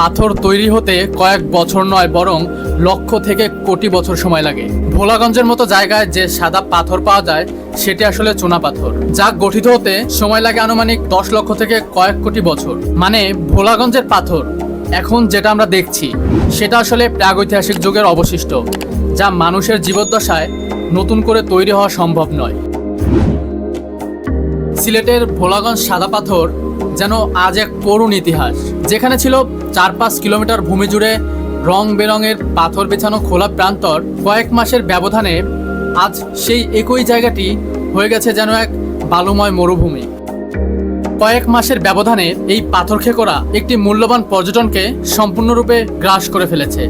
পাথর তৈরি হতে কয়েক বছর নয়, বরং লক্ষ থেকে কোটি বছর সময় লাগে। ভোলাগঞ্জের মতো জায়গায় যে সাদা পাথর পাওয়া যায়, সেটি আসলে চুনা পাথর। যা গঠিত হতে সময় লাগে আনুমানিক দশ লক্ষ থেকে কয়েক কোটি বছর। মানে ভোলাগঞ্জের পাথর, এখন যেটা আমরা দেখছি, সেটা আসলে প্রাগৈতিহাসিক যুগের অবশিষ্ট, যা মানুষের জীবদ্দশায় নতুন করে তৈরি হওয়া সম্ভব নয়। সিলেটের ভোলাগঞ্জ সাদা পাথর যেন আজ এক করুণ ইতিহাস। যেখানে ছিল চার পাঁচ কিলোমিটার ভূমি জুড়ে রং বেরঙের পাথর বেছানো খোলা প্রান্তর, কয়েক মাসের ব্যবধানে আজ সেই একই জায়গাটি হয়ে গেছে যেন এক বালুময় মরুভূমি। কয়েক মাসের ব্যবধানে এই পাথর খেকোরা একটি মূল্যবান পর্যটনকে সম্পূর্ণরূপে গ্রাস করে ফেলেছে।